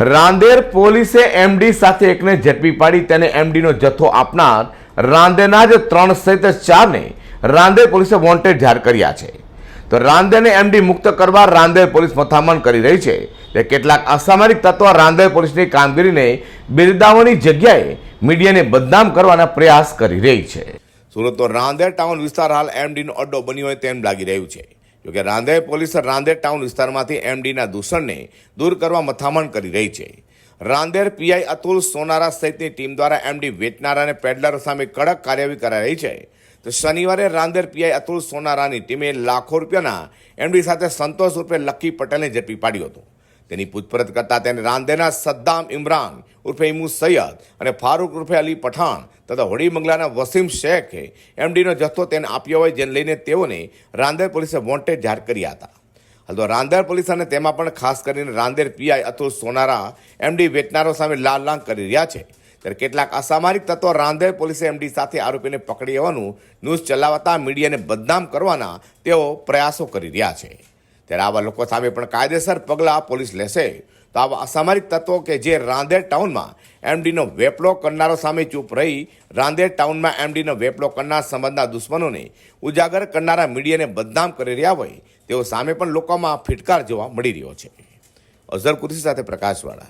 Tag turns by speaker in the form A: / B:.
A: રાંદેર પોલીસે એમડી સાથે એકને ઝડપી પાડી તેને એમડીનો જથ્થો આપનાર રાંદેના જ ત્રણ સહિત ચારને રાંદેર પોલીસે વોન્ટેડ જાહેર કર્યા છે. તો રાંદેને એમડી મુક્ત કરવા રાંદેર પોલીસ મથામણ કરી રહી છે. તે કેટલાક અસામાજિક તત્વો રાંદેર પોલીસની કામગીરીને બિરદાવવાની જગ્યાએ મીડિયાને બદનામ કરવાના પ્રયાસ કરી રહી છે. સુરતનો રાંદેર ટાઉન વિસ્તાર હાલ એમડીનો અડ્ડો બન્યો હોય તેમ લાગી રહ્યું છે. જોકે રાંદેર પોલીસ રાંદેર ટાઉન વિસ્તારમાંથી એમડીના દૂષણને દૂર કરવા મથામણ કરી રહી છે. રાંદેર પીઆઈ અતુલ સોનારા સહિતની ટીમ દ્વારા એમડી વેચનારા અને પેડલરો સામે કડક કાર્યવાહી કરાઈ રહી છે. તો શનિવારે રાંદેર પીઆઈ અતુલ સોનારાની ટીમે લાખો રૂપિયાના એમડી સાથે સંતોષ રૂપે લક્કી પટેલને ઝડપી પાડ્યો હતો. તેની પૂછપરછ કરતા તેને રાંદેરના સદ્દામ ઇમરાન ઉર્ફે ઇમુ સૈયદ અને ફારૂક ઉર્ફે અલી પઠાણ તથા હોડી મંગલાના વસીમ શેખે એમડીનો જથ્થો તેને આપ્યો હોય જેને લઈને તેઓને રાંદેર પોલીસે વોન્ટેડ જાહેર કર્યા હતા. હાલ તો રાંદેર પોલીસ અને તેમાં પણ ખાસ કરીને રાંદેર પીઆઈ અતુલ સોનારા એમડી વેચનારો સામે લાલ લાંગ કરી રહ્યા છે. ત્યારે કેટલાક અસામાજિક તત્વો રાંદેર પોલીસે એમડી સાથે આરોપીને પકડી લેવાનું ન્યૂઝ ચલાવતા મીડિયાને બદનામ કરવાના તેઓ પ્રયાસો કરી રહ્યા છે. ત્યારે આવા લોકો સામે પણ કાયદેસર પગલાં પોલીસ લેશે. તો આવા અસામરિક તત્વો કે જે રાંદેર ટાઉનમાં એમડીનો વેપલો કરનારો સામે ચૂપ રહી રાંદેર ટાઉનમાં એમડીનો વેપલો કરનાર સંબંધના દુશ્મનોને ઉજાગર કરનારા મીડિયાને બદનામ કરી રહ્યા હોય તેઓ સામે પણ લોકોમાં ફિટકાર જોવા મળી રહ્યો છે. અઝર કુર્સી સાથે પ્રકાશવાળા.